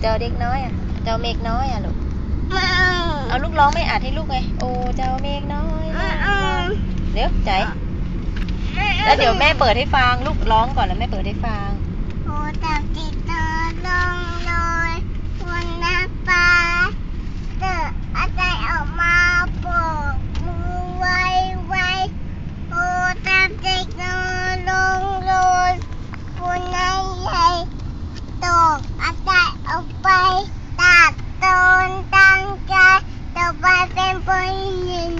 เจ้าเด็กน้อยอะ เจ้าเมฆน้อยอะลูกเอาลูกร้องไม่อาจให้ลูกไง โอ้เจ้าเมฆน้อยนะเดี๋ยวใจแล้วเดี๋ยวแม่เปิดให้ฟังลูกร้องก่อนแล้วแม่เปิดให้ฟัง โอ้ตามติดตาลง เป็นฝนเย็น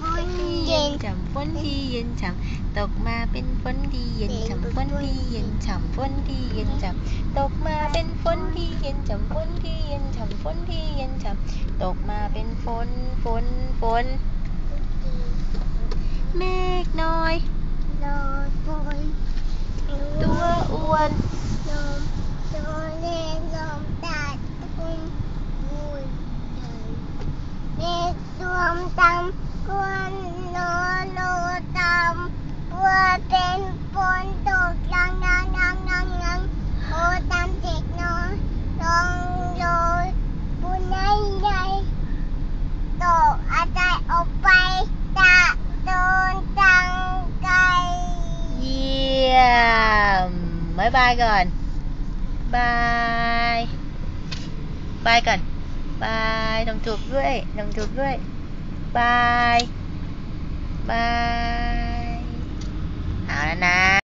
ฝนเย็นฉ่ำฝนที่เย็นฉ่ำตกมาเป็นฝนที่เย็นฉ่ำฝนที่เย็นฉ่ำฝนที่เย็นฉ่ำตกมาเป็นฝนที่เย็นฉ่ำฝนที่เย็นฉ่ำฝนที่เย็นฉ่ำตกมาเป็นฝนฝนฝนเมฆน้อยลอยฝน tâm quân lô lô tâm. Quân tên quân tục lăng lăng lăng lăng lăng ô tâm thiệt nó long lô bún nay nay tổ a tay ô bay ta tôn tăng cây. Yeah. Mới bay gần. Bye bye gần, bye đồng thuộc rưỡi đồng thuộc rưỡi. 拜。拜。